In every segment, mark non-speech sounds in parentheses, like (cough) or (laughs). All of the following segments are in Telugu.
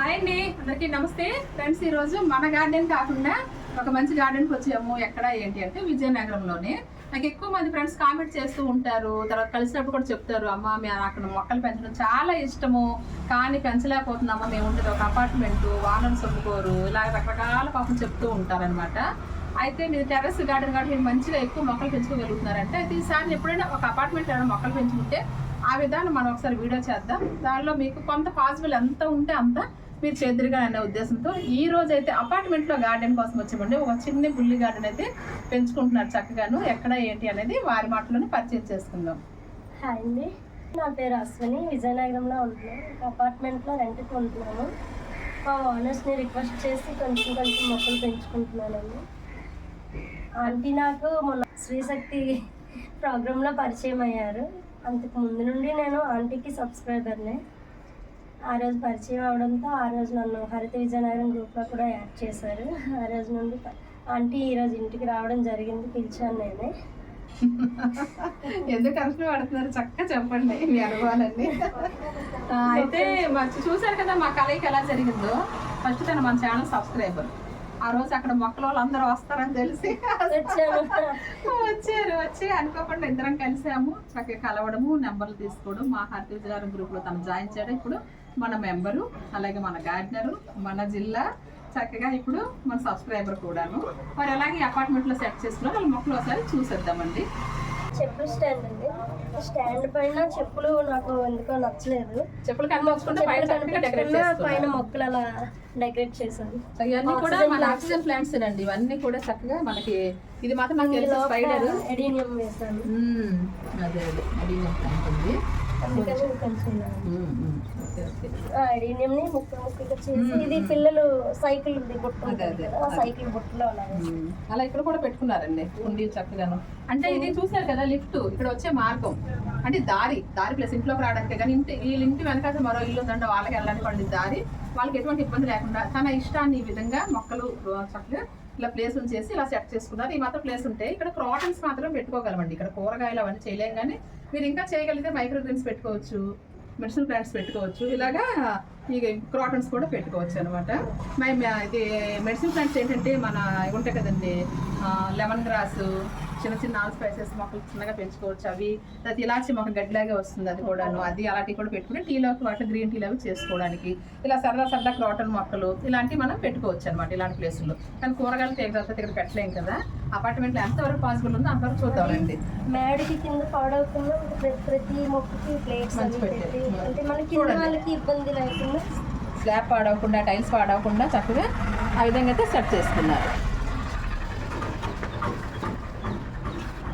హాయ్ అండి. అందరికీ నమస్తే. ఫ్రెండ్స్ ఈరోజు మన గార్డెన్ కాకుండా ఒక మంచి గార్డెన్కి వచ్చాము. ఎక్కడ ఏంటి అంటే విజయనగరంలోనే. నాకు ఎక్కువ మంది ఫ్రెండ్స్ కామెంట్ చేస్తూ ఉంటారు. తర్వాత కలిసినప్పుడు కూడా చెప్తారు అమ్మ మేము అక్కడ మొక్కలు పెంచడం చాలా ఇష్టము. కానీ పెంచలేకపోతున్నామా. మేము ఉండేది ఒక అపార్ట్మెంట్ వానలు చెప్పుకోరు ఇలా రకరకాల పాపం చెప్తూ ఉంటారనమాట అయితే మీరు టెర్రస్ గార్డెన్ కాబట్టి మీరు మంచిగా ఎక్కువ మొక్కలు పెంచుకోగలుగుతున్నారంటే అయితే ఈసారి ఎప్పుడైనా ఒక అపార్ట్మెంట్ ఏమైనా మొక్కలు పెంచుకుంటే ఆ విధానం మనం ఒకసారి వీడియో చేద్దాం. దానిలో మీకు కొంత పాసిబుల్ ఎంత ఉంటే అంత మీరు చేద్దరుగా అనే ఉద్దేశంతో ఈ రోజు అయితే అపార్ట్మెంట్లో గార్డెన్ కోసం వచ్చామండి. ఒక చిన్న బుల్లి గార్డెన్ అయితే పెంచుకుంటున్నారు చక్కగాను. ఎక్కడ ఏంటి అనేది వారి మాటలోనే పరిచయం చేసుకుందాం. హాయ్ అండి. నా పేరు అశ్విని. విజయనగరంలో ఉంటున్నాను. అపార్ట్మెంట్లో రెంట్కి ఉంటున్నాను. మా ఓనర్స్ని రిక్వెస్ట్ చేసి కొంచెం కొంచెం మొక్కలు పెంచుకుంటున్నానండి. ఆంటీ నాకు మొన్న శ్రీశక్తి ప్రోగ్రాంలో పరిచయం అయ్యారు. అంతకు ముందు నుండి నేను ఆంటీకి సబ్స్క్రైబర్నే. ఆ రోజు పరిచయం అవడంతో ఆ రోజు నన్ను హరిత విజయనగరం గ్రూప్లో కూడా యాడ్ చేశారు. ఆ రోజు నుండి ఆంటీ ఈరోజు ఇంటికి రావడం జరిగింది పిలిచాను నేనే. ఎందుకు కష్టం పడుతున్నారు? చక్కగా చెప్పండి మీ అనుభవాలన్నీ. అయితే చూశారు కదా మా కలయిక ఎలా జరిగిందో? ఫస్ట్ తను మన ఛానల్ సబ్స్క్రైబర్. ఆ రోజు అక్కడ మొక్కల వాళ్ళందరూ వస్తారని తెలిసి వచ్చారు. వచ్చి అనుకోకుండా ఇద్దరం కలిసాము. చక్కగా కలవడము నెంబర్లు తీసుకోవడం. మా హార్తి విజయనగరం గ్రూప్లో తను జాయిన్ చేయడం. ఇప్పుడు మన మెంబరు అలాగే మన గార్డెనరు మన జిల్లా. చక్కగా ఇప్పుడు మన సబ్స్క్రైబర్ కూడాను. మరి అలాగే అపార్ట్మెంట్లో సెట్ చేసుకున్నారు వాళ్ళ మొక్కలు ఒకసారి చూసేద్దామండి. చెప్పులు స్టాండ్ అండి. స్టాండ్ పైన చెప్పులు నాకు ఎందుకో నచ్చలేదు. చెప్పులు కనిపించకుండా పైన మొక్కలు అలా డెకరేట్ చేశాను ఇవన్నీ కూడా మన ఆక్సిజన్ ప్లాంట్స్ అండి. ఇవన్నీ కూడా చక్కగా మనకి ఇది మాత్రం నాకు తెలుసు స్పైడర్? ఎడీనియం వేసాను అదే అదే. అది ప్లాంట్ ఉంది. చేసి ఇది పిల్లలు సైకిల్ బుట్ట ఉంటుంది కదా ఆ సైకిల్ బుట్టలో అలా ఇక్కడ కూడా పెట్టుకున్నారండి కుండీలు చక్కగాను. అంటే ఇది చూసారు కదా లిఫ్ట్. ఇక్కడ వచ్చే మార్గం. అంటే దారి దారి ప్లస్ ఇంట్లోకి రావడానికి కానీ ఇంటి వీళ్ళ ఇంటి వెనకాల మరో ఇల్లు ఉందంటే వాళ్ళకి వెళ్ళడానికి దారి. వాళ్ళకి ఎటువంటి ఇబ్బంది లేకుండా తన ఇష్టాన్ని ఈ విధంగా మొక్కలు ఆ, చక్కగా ఇలా ప్లేస్ ఉంచేసి ఇలా సెట్ చేసుకున్నారు. ఈ మాత్రం ప్లేస్ ఉంటే ఇక్కడ క్రాటన్స్ మాత్రం పెట్టుకోగలమండి. ఇక్కడ కూరగాయలు అవన్నీ చేయలేం కానీ మీరు ఇంకా చేయగలిగితే మైక్రో గ్రీన్స్ పెట్టుకోవచ్చు. మెడిసిన్ ప్లాంట్స్ పెట్టుకోవచ్చు. ఇలాగా ఈ క్రాటన్స్ కూడా పెట్టుకోవచ్చు అనమాట ఇది మెడిసిన్ ప్లాంట్స్ ఏంటంటే మన ఉంటాయి కదండి లెమన్ గ్రాస్ చిన్న చిన్న ఆల్ స్పైసెస్ మొక్కలు చిన్నగా పెంచుకోవచ్చు అవి. తర్వాత ఇలాచి మొక్క గడ్డిలాగే వస్తుంది అది కూడాను. అది అలాంటివి కూడా పెట్టుకుని టీలోకి వాటి గ్రీన్ టీలో చేసుకోవడానికి. ఇలా సరదా సరదా క్రాటన్ మొక్కలు ఇలాంటివి మనం పెట్టుకోవచ్చు అనమాట ఇలాంటి ప్లేసుల్లో. కానీ కూరగాయలు తీగ ఇక్కడ పెట్టలేం కదా. అపార్ట్మెంట్లో ఎంతవరకు పాసిబుల్ ఉందో అంతవరకు చూద్దామండి మేడకి కింద పాడవకుండా ప్రతి మొక్కకి ప్లేట్స్ అంటే మన కింద చూడండి. వాళ్ళకి ఇబ్బంది లేకుండా స్లాబ్ పాడవకుండా టైల్స్ పాడవకుండా చక్కగా ఆ విధంగా అయితే సెట్ చేసుకున్నారు.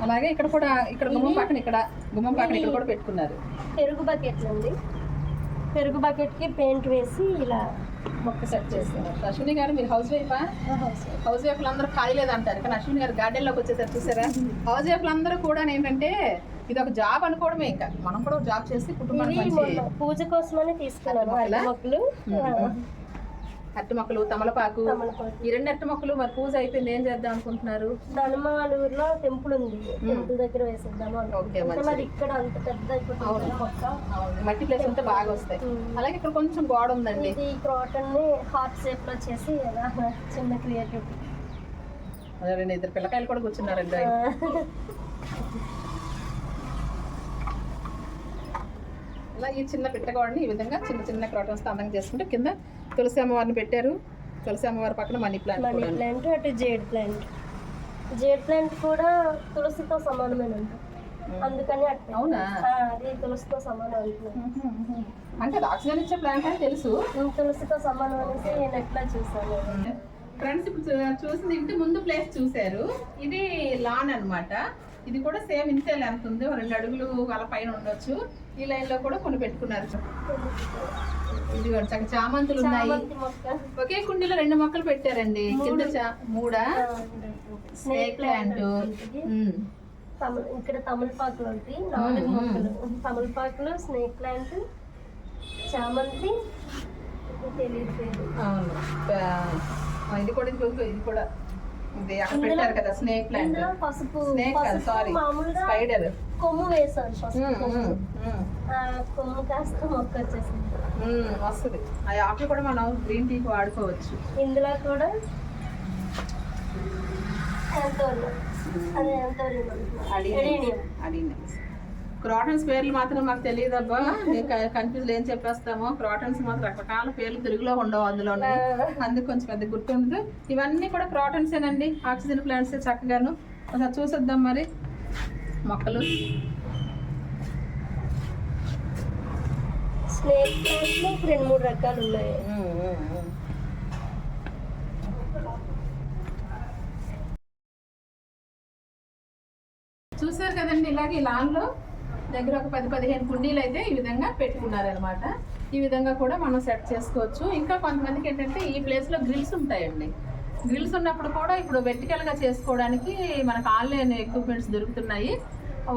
అలాగే ఇక్కడ కూడా ఇక్కడ గుమ్మం పక్కన ఇక్కడ గుమ్మం పక్కన ఇక్కడ కూడా పెట్టుకున్నారు. పెరుగు బకెట్ ఉంది పెరుగు బకెట్కి పెయింట్ వేసి ఇలా మొక్క సెట్ చేసాను అశ్విని గారు మీరు హౌస్ వైఫా హౌస్ వైఫ్లు అందరూ ఖాళీ లేదంటారు కానీ అశ్విని గారు గార్డెన్లోకి వచ్చేసారు చూసారా? (laughs) హౌస్ వైఫ్లు అందరూ కూడా ఏంటంటే ఇది ఒక జాబ్ అనుకోవడమే ఇంకా. మనం కూడా జాబ్ చేసి కుటుంబానికి పూజ కోసమని తీసుకున్నాను మొక్కలా? అరటి మొక్కలు తమలపాకు. ఈ రెండు అరటి మొక్కలు మరి పూజ అయిపోయింది ఏం చేద్దాం అనుకుంటున్నారు? ధనుమాలూరులో టెంపుల్ ఉంది. టెంపుల్ దగ్గర వేసేద్దాము. మరి ఇక్కడ అంత పెద్ద మట్టి ప్లేస్ ఉంటే బాగా వస్తాయి. అలాగే ఇక్కడ కొంచెం గోడ ఉందండి. ఇది క్రాటన్ని హార్ట్ షేప్లో చేసి చిన్న క్రియేటివిటీ అదే రెండు ఇద్దరు పిల్లకాయలు కూడా కూర్చున్నారండి ఇలా ఈ చిన్న పిట్టగోడని ఈ విధంగా చిన్న చిన్న క్రాటన్స్ అందంగా చేసుకుంటే కింద తులసి అమ్మవారిని పెట్టారు. తులసి అమ్మవారి పక్కన మనీ ప్లాంట్ మనీ ప్లాంట్ అటు జేడ్ ప్లాంట్. జేడ్ ప్లాంట్ కూడా తులసితో సమానమేనంట. అందుకని అవునా? అది తులసితో సమానం అంటున్నాను అంటే ఆక్సిజన్ ఇచ్చే ప్లాంట్ అని తెలుసు. తులసితో సమానం అనేసి నేను ఎట్లా చూసాను ఫ్రెండ్స్ ఇప్పుడు చూసింది ఇంటి ముందు ప్లేస్ చూశారు. ఇది లాన్ అన్నమాట. ఇది కూడా సేమ్ ఇంతే లెంత్ ఉంది. రెండు అడుగులు వాళ్ళ పైన ఉండొచ్చు. ఈ లైన్లో కూడా కొన్ని పెట్టుకున్నారు. ఇది చక్క చామంతులు ఉన్నాయి. ఒకే కుండీలో రెండు మొక్కలు పెట్టారండి. కింద మూడా. స్నేక్ ప్లాంట్ ఇక్కడ తమలపాకులు ఉంటాయి నాలుగు. మొక్కలు. తమలపాకులు స్నేక్ ప్లాంట్ చామంతి ఇది. అవును. కూడా ఇది కూడా ఇది అక్కడ పెట్టారు కదా స్నేక్ ప్లాంట్ పసుపు స్నేక్ కాదు సారీ స్పైడర్ కొమ్ము పసుపు కొమ్ము. కాస్త మొక్క వచ్చేసింది వస్తుంది. ఆ ఆకులు కూడా మనం గ్రీన్ టీకి వాడుకోవచ్చు. ఇందులో కూడా ఎంతోరియం అదే ఎడీనియం అడిగినాం క్రాటన్స్ పేర్లు మాత్రం మాకు తెలియదు అబ్బా కన్ఫ్యూజ్ ఏం చెప్పేస్తామో. క్రాటన్స్ మాత్రం రకరకాల పేర్లు తెలుగులో ఉండవు అందులో అందుకు కొంచెం పెద్ద గుర్తుండదు ఇవన్నీ కూడా క్రాటన్సేనండి ఆక్సిజన్ ప్లాంట్స్ చక్కగాను. ఒకసారి చూసేద్దాం మరి. మొక్కలు. స్నేక్ రెండు మూడు రకాలు ఉన్నాయి. చూసారు కదండి ఇలాగే లాన్లో దగ్గర ఒక పది పదిహేను కుండీలు అయితే ఈ విధంగా పెట్టుకున్నారనమాట ఈ విధంగా కూడా మనం సెట్ చేసుకోవచ్చు. ఇంకా కొంతమందికి ఏంటంటే ఈ ప్లేస్లో గ్రిల్స్ ఉంటాయండి. గ్రిల్స్ ఉన్నప్పుడు కూడా ఇప్పుడు వెర్టికల్గా చేసుకోవడానికి మనకు ఆన్లైన్ ఎక్విప్మెంట్స్ దొరుకుతున్నాయి.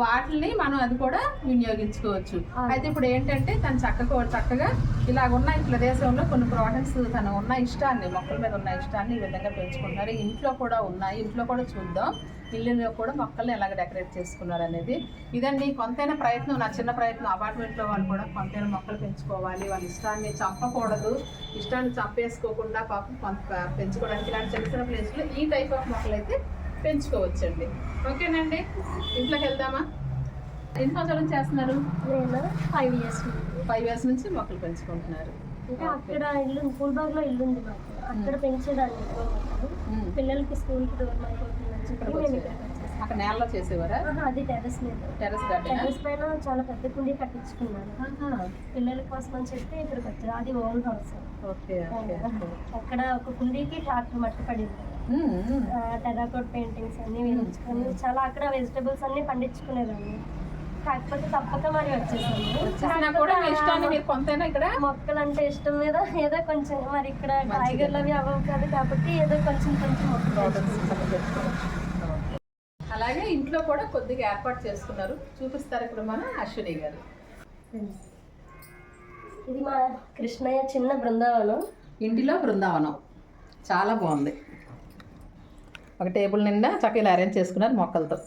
వాటిని మనం అది కూడా వినియోగించుకోవచ్చు. అయితే ఇప్పుడు ఏంటంటే తను చక్కగా చక్కగా ఇలాగ ఉన్న ఈ ప్రదేశంలో. కొన్ని ప్రోడక్ట్స్ తను ఉన్న ఇష్టాన్ని మొక్కల మీద ఉన్న ఇష్టాన్ని ఈ విధంగా పెంచుకుంటున్నారు. ఇంట్లో కూడా ఉన్నాయి. ఇంట్లో కూడా చూద్దాం. ఇల్లులో కూడా మొక్కల్ని ఎలాగ డెకరేట్ చేసుకున్నారు అనేది ఇదండి కొంతైనా ప్రయత్నం నా చిన్న ప్రయత్నం అపార్ట్మెంట్లో వాళ్ళు కూడా కొంతైనా మొక్కలు పెంచుకోవాలి వాళ్ళ ఇష్టాన్ని చంపకూడదు ఇష్టాన్ని చంపేసుకోకుండా పాపం కొంత పెంచుకోవడానికి ఇలాంటి చిన్న చిన్న ప్లేస్లో ఈ టైప్ ఆఫ్ మొక్కలు అయితే పెంచుకోవచ్చండి. ఓకేనండి ఇంట్లోకి వెళ్దామా? ఎన్ని సంవత్సరాల చేస్తున్నారు? నేను ఫైవ్ ఇయర్స్ ఫైవ్ ఇయర్స్ నుంచి మొక్కలు పెంచుకుంటున్నారు. అంటే అక్కడ ఇల్లు పూల్బాగ్లో ఇల్లు ఉంది మాకు. అక్కడ పెంచేదాన్ని. పిల్లలకి స్కూల్కి దూరం అయిపోతుందని అక్కడ నేలలో చేసేవారా? అది టెర్రస్ మీద. టెర్రస్ గార్డెన్ టెర్రస్ పైన చాలా పెద్ద కుండీ కట్టించుకున్నాను పిల్లల కోసం అని చెప్పి ఇక్కడికి వచ్చారు. అది ఓన్ హౌస్. ఓకే ఓకే అక్కడ ఒక కుండీకి ట్రాక్టర్ మట్టి పడింది. టెర్రాకోట్ పెయింటింగ్స్ అన్ని వేయించుకొని చాలా అక్కడ వెజిటబుల్స్ అన్ని పండించుకునేదాన్ని. కాకపోతే తప్పక మరి వచ్చేసాను ఇక్కడ? మొక్కలు అంటే ఇష్టం మీద ఏదో కొంచెం మరి ఇక్కడ కాయగూరలు అవి అవ్వవు కాదు కాబట్టి ఏదో కొంచెం కొంచెం మొక్కలు ఇంట్లో కూడా కొద్దిగా ఏర్పాటు చేసుకున్నారు. చూపిస్తారు ఇప్పుడు మన అశ్విని గారు. ఇది మా కృష్ణయ్య చిన్న బృందావనం. ఇంటిలో బృందావనం. చాలా బాగుంది. ఒక టేబుల్ నిండా చక్కగా అరేంజ్ చేసుకున్నారు మొక్కలతో.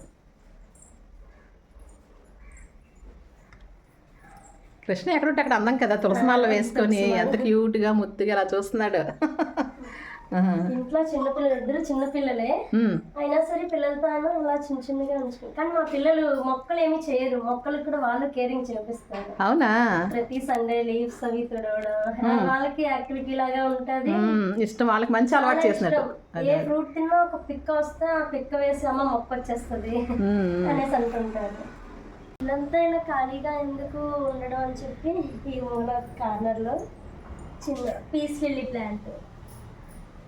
కృష్ణ ఎక్కడుంటే అక్కడ అందం కదా. తులసిమాలలో వేసుకొని ఎంత క్యూట్గా ముద్దుగా అలా చూస్తున్నాడు. ఇంట్లో చిన్నపిల్లలు ఇద్దరు చిన్నపిల్లలే. అయినా సరే పిల్లలతో ఇలా చిన్న చిన్నగా ఉంచుకుంటారు కానీ మా పిల్లలు మొక్కలు ఏమి చేయరు. మొక్కలకు కూడా వాళ్ళు కేరింగ్ చేపిస్తారు. అవునా? ప్రతి సండే లీవ్స్ అవి తుడవడం వాళ్ళకి యాక్టివిటీ లాగా ఉంటది. ఇష్టం వాళ్ళకి మంచి అలవాటు చేసినట్టు. ఏ ఫ్రూట్ తిన్నా ఒక పిక్క వస్తే ఆ పిక్క వేసి అమ్మ మొక్క వచ్చేస్తుంది. అనేసి అంటుంటారు ఇల్లంతా ఇలా ఖాళీగా ఎందుకు ఉండడం అని చెప్పి ఈ మూల కార్నర్లో చిన్న పీస్ లిల్లీ ప్లాంట్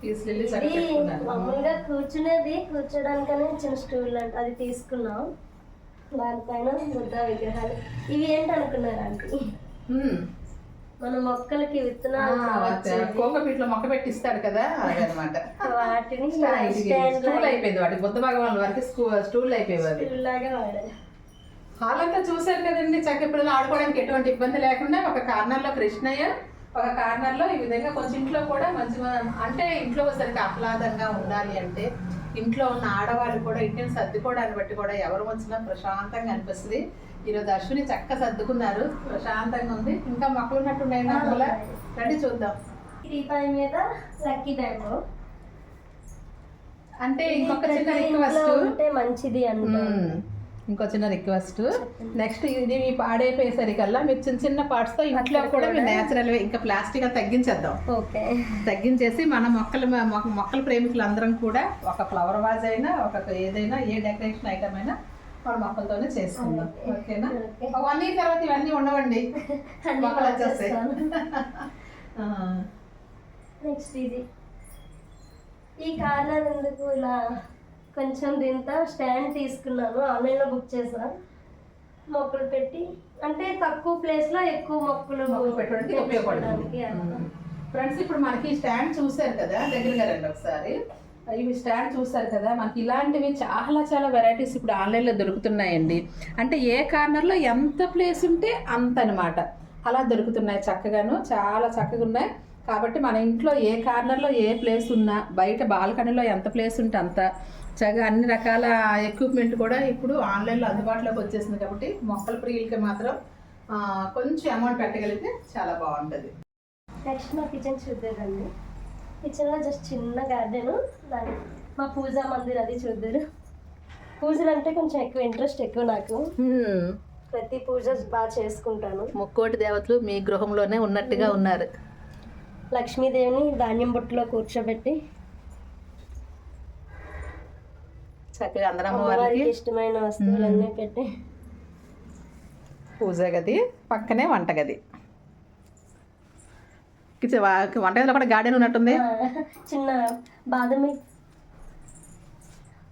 తీసుకెళ్ళి. మామూలుగా కూర్చునేది కూర్చోడానికనే చిన్న స్టూల్ అంటే అది తీసుకున్నాం. దానిపైన బుద్ధ విగ్రహాలు. ఇవి ఏంటి అనుకున్నారు. మన మొక్కలకి విత్తనాలు కోకోపీట్లో మొక్క పెట్టిస్తాడు కదా అదనమాట. వాటిని స్టూల్ అయిపోయింది వాటి బుద్ధ భగవాన్ వారికి స్టూల్ అయిపోయేది స్టూల్ లాగా వాడారు. హాల్ అంతా చూశారు కదండి చక్క పిల్లలు ఆడుకోవడానికి ఎటువంటి ఇబ్బంది లేకుండా ఒక కార్నర్లో కృష్ణయ్య ఒక కార్నర్లో ఈ విధంగా కొంచెం ఇంట్లో కూడా మంచి అంటే ఇంట్లో సరికి ఆహ్లాదంగా ఉండాలి అంటే ఇంట్లో ఉన్న ఆడవాళ్ళు కూడా ఇంటిని సర్దుకోవడాన్ని బట్టి కూడా ఎవరు వచ్చినా ప్రశాంతంగా అనిపిస్తుంది. ఈరోజు అశ్విని చక్క సర్దుకున్నారు. ప్రశాంతంగా ఉంది. ఇంకా మొక్కలు ఉన్నట్టున్నాయి కూడా రండి చూద్దాం. టీపాయ్ మీద లక్కీ బ్యాండ్ అంటే ఇంకొక చిన్న రిక్వెస్ట్. ఉంటే మంచిది మ్మ్. ఇంకో చిన్న రిక్వెస్ట్. నెక్స్ట్ ఇది మీ పాడైపోయేసరికల్లా మీరు చిన్న చిన్న పార్ట్స్తో ఇంట్లో కూడా మీరు నేచురల్ ఇంకా ప్లాస్టిక్ తగ్గించేద్దాం. ఓకే. తగ్గించేసి మన మొక్కలు మొక్క- మొక్కల ప్రేమికులు అందరం కూడా ఒక ఫ్లవర్ వాజ్ అయినా ఒక ఏదైనా ఏ డెకరేషన్ ఐటమ్ అయినా మన మొక్కలతోనే చేసుకుందాం. ఓకేనా? వన్ ఇయర్ తర్వాత ఇవన్నీ ఉండవండి. (laughs) మొక్కలు వచ్చేస్తాయి. నెక్స్ట్ (laughs) ఇది. ఈ కార్నర్ ఎందుకు ఇలా కొంచెం దీంతో స్టాండ్ తీసుకున్నాను. ఆన్లైన్లో బుక్ చేసా మొక్కలు పెట్టి అంటే తక్కువ ప్లేస్లో ఎక్కువ మొక్కలు పెట్టడానికి అలా. ఫ్రెండ్స్ ఇప్పుడు మనకి స్టాండ్ చూసారు కదా దగ్గరగా రండి ఒకసారి. ఇవి స్టాండ్ చూసారు కదా మనకి ఇలాంటివి చాలా చాలా వెరైటీస్ ఇప్పుడు ఆన్లైన్లో దొరుకుతున్నాయండి. అంటే ఏ కార్నర్లో ఎంత ప్లేస్ ఉంటే అంత అనమాట అలా దొరుకుతున్నాయి చక్కగాను చాలా చక్కగా ఉన్నాయి. కాబట్టి మన ఇంట్లో ఏ కార్నర్లో ఏ ప్లేస్ ఉన్నా బయట బాల్కనీలో ఎంత ప్లేస్ ఉంటే అంత. చక్కగా అన్ని రకాల ఎక్విప్మెంట్ కూడా ఇప్పుడు ఆన్లైన్లో అందుబాటులోకి వచ్చేసింది కాబట్టి మొక్కల ప్రియులకి మాత్రం కొంచెం అమౌంట్ పెట్టగలిగితే చాలా బాగుంటుంది. నెక్స్ట్ మా కిచెన్ చూద్దారండి కిచెన్లో జస్ట్ చిన్న గార్డెన్ మా పూజా మందిర్ అది చూద్దరు. పూజలు అంటే కొంచెం ఎక్కువ ఇంట్రెస్ట్ ఎక్కువ నాకు. ప్రతి పూజ బాగా చేసుకుంటాను. ముక్కోటి దేవతలు మీ గృహంలోనే ఉన్నట్టుగా ఉన్నారు. లక్ష్మీదేవిని ధాన్యం బుట్టలో కూర్చోబెట్టి చక్కగా అందరం అమ్మవారికి ఇష్టమైన వస్తువులన్నీ పెట్టి. పూజ గది పక్కనే వంటగది వంటగదిలో కూడా గార్డెన్ ఉన్నట్టుంది. చిన్న బాదం మిల్క్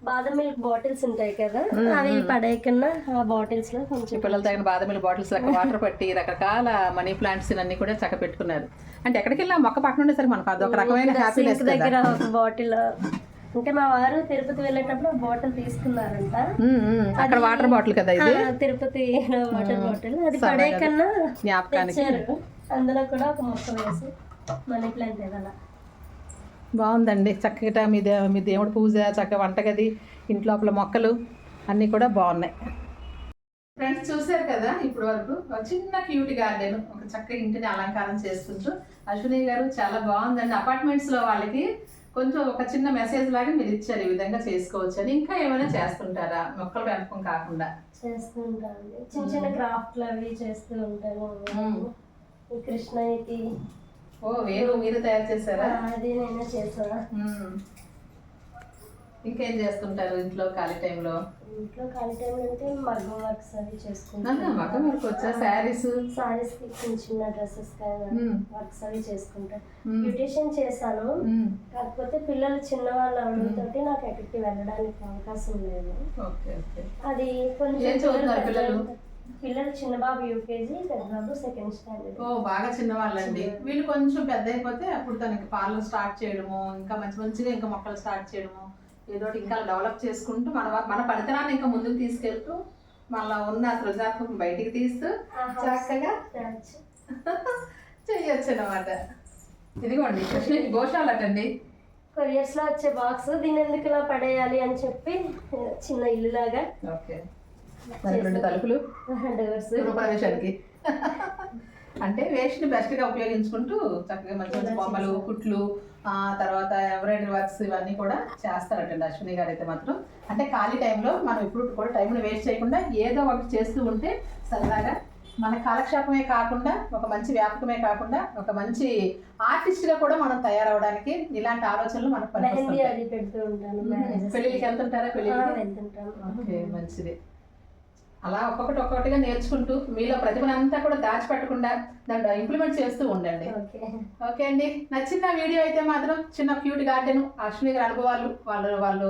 బాదం మిల్క్ బాటిల్స్ ఉంటాయి కదా అవి పడేయకన్నా ఆ బాటిల్స్లో కొంచెం పిల్లలు తగిన బాదమిల్లి బాటిల్స్ లెక్క వాటర్ పట్టి రకరకాల మనీ ప్లాంట్స్ అన్ని కూడా చక్క పెట్టుకున్నారు. అంటే ఎక్కడికి వెళ్ళినా మొక్క పక్కన ఉండేసరికి మనకు అదొక రకమైన హ్యాపీనెస్ దగ్గర ఒక బాటిల్ అంటే మా వారు తిరుపతి వెళ్ళేటప్పుడు బాటిల్ తీసుకున్నారంట. అక్కడ వాటర్ బాటిల్ కదా ఇది? ఆ, తిరుపతి (laughs) వాటర్ బాటిల్ అది పడేయకన్నా జ్ఞాపకానికి. తెచ్చారు. అందులో కూడా ఒక మొక్క వేసి మనీ ప్లాంట్ ఏదైనా బాగుందండి. చక్కగా మీ దే మీ దేవుడి పూజ చక్కగా వంటగది ఇంట్లోపల మొక్కలు అన్నీ కూడా బాగున్నాయి. ఫ్రెండ్స్ చూశారు కదా ఇప్పుడు వరకు? ఒక చిన్న క్యూట్ గార్డెన్ ఒక చక్కగా ఇంటిని అలంకారం చేసుకుంటూ అశ్విని గారు చాలా బాగుందండి. అపార్ట్మెంట్స్లో వాళ్ళకి కొంచెం ఒక చిన్న మెసేజ్ లాగా మీరు ఇచ్చారు ఈ విధంగా చేసుకోవచ్చు అని. ఇంకా ఏమైనా చేస్తుంటారా? మొక్కల పెంపకం కాకుండా. చేస్తూ ఉంటాను చిన్న చిన్న క్రాఫ్ట్లు అవి చేస్తూ ఉంటాను. ఈ కృష్ణయ్యకి ఓ వేరు మీరు తయారు చేశారా? అది నేనే మ్మ్. ఇంకేం చేస్తుంటారు ఇంట్లో ఖాళీ టైంలో ఇంట్లో ఖాళీ టైం అంటే మగ్గం వర్క్స్ అవి చేసుకుంటాను మగ వరకు వచ్చా? శారీస్? సారీస్కి చిన్న చిన్న డ్రెస్సెస్. వర్క్స్ అవి చేసుకుంటాను. బ్యూటిషియన్ చేశాను. కాకపోతే పిల్లలు చిన్నవాళ్ళు అవడంతో నాకు ఎక్కడికి వెళ్ళడానికి అవకాశం లేదు. Okay okay. అది కొంచెం పిల్లలు? పిల్లలు? చిన్న బాబు యూకేజీ పెద్ద బాబు సెకండ్ స్టాండర్డ్ ఓ బాగా చిన్నవాళ్ళండి. వీళ్ళు కొంచెం పెద్ద అయిపోతే అప్పుడు తనకి పార్లర్ స్టార్ట్ చేయడము ఇంకా మంచి మంచిగా ఇంకా మొక్కలు స్టార్ట్ చేయడము ఏదో ఇంకా డెవలప్ చేసుకుంటూ మన మన పనితనాన్ని ఇంకా ముందుకు తీసుకెళ్తూ మళ్ళీ ఉన్న సృజనాత్మకం బయటికి తీస్తూ చక్కగా చెయ్యొచ్చు అనమాట ఇదిగోండి కృష్ణకి గోశాలటండి కొరియర్స్లో వచ్చే బాక్స్ దీని ఎందుకు ఇలా పడేయాలి అని చెప్పి చిన్న ఇల్లు లాగా ఓకే రెండు తలుపులు డోర్స్. గృహప్రవేశానికి. అంటే వేస్ట్ని బెస్ట్గా ఉపయోగించుకుంటూ చక్కగా మంచి మంచి బొమ్మలు కుట్లు ఆ తర్వాత ఎంబ్రాయిడరీ వర్క్స్ ఇవన్నీ కూడా చేస్తారటండి అశ్విని గారు అయితే మాత్రం. అంటే ఖాళీ టైంలో మనం ఇప్పుడు కూడా టైంని వేస్ట్ చేయకుండా ఏదో ఒకటి చేస్తూ ఉంటే సరదాగా మన కాలక్షేపమే కాకుండా ఒక మంచి వ్యాపకమే కాకుండా ఒక మంచి ఆర్టిస్ట్గా కూడా మనం తయారవడానికి ఇలాంటి ఆలోచనలు మనకు మెహందీ పనికొస్తుంటాయి. అది పెడుతూ ఉంటాను marriages కి. పెళ్ళికి వెళ్తుంటారా ఓకే మంచిది. అలా ఒక్కొక్కటి ఒక్కొక్కటిగా నేర్చుకుంటూ మీలో ప్రతిభనంతా కూడా దాచిపెట్టకుండా దాన్ని ఇంప్లిమెంట్ చేస్తూ ఉండండి. ఓకే. అండి. నచ్చిన వీడియో అయితే మాత్రం చిన్న క్యూట్ గార్డెన్ అశ్విని గారి అనుభవాలు వాళ్ళు వాళ్ళు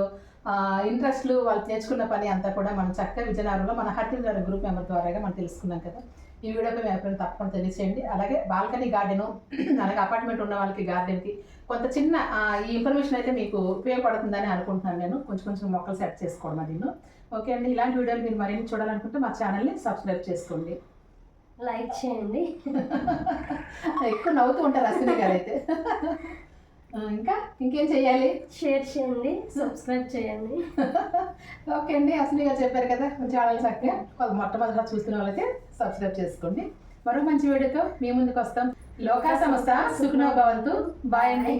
ఇంట్రెస్ట్లు వాళ్ళు నేర్చుకున్న పని అంతా కూడా మనం చక్కగా విజయనగరంలో మన హర్తి గారి గ్రూప్ మెంబర్ ద్వారాగా మనం తెలుసుకున్నాం కదా. ఈ వీడియోపై మీ అభిప్రాయం తప్పకుండా తెలియచేయండి అలాగే బాల్కనీ గార్డెను అలాగే అపార్ట్మెంట్ ఉన్న వాళ్ళకి గార్డెన్కి కొంత చిన్న ఈ ఇన్ఫర్మేషన్ అయితే మీకు ఉపయోగపడుతుందని అనుకుంటున్నాను నేను. కొంచెం కొంచెం మొక్కలు సెట్ చేసుకోవడం అది ఓకే అండి. ఇలాంటి వీడియోలు మీరు మరిన్ని చూడాలనుకుంటే మా ఛానల్ని సబ్స్క్రైబ్ చేసుకోండి. లైక్ చేయండి. (laughs) ఎక్కువ నవ్వుతూ ఉంటారు అశ్విని గారు అయితే. (laughs) ఇంకా? ఇంకేం చేయాలి షేర్ చేయండి సబ్స్క్రైబ్ చేయండి. (laughs) ఓకే అండి గారు చెప్పారు కదా ఛానల్ చక్కగా మొట్టమొదటిగా చూస్తున్న వాళ్ళైతే సబ్స్క్రైబ్ చేసుకోండి. మరో మంచి వీడియోతో మీ ముందుకు వస్తాం. లోకా సంస్థ సుఖనో భవంతు. బాయ్ అండి.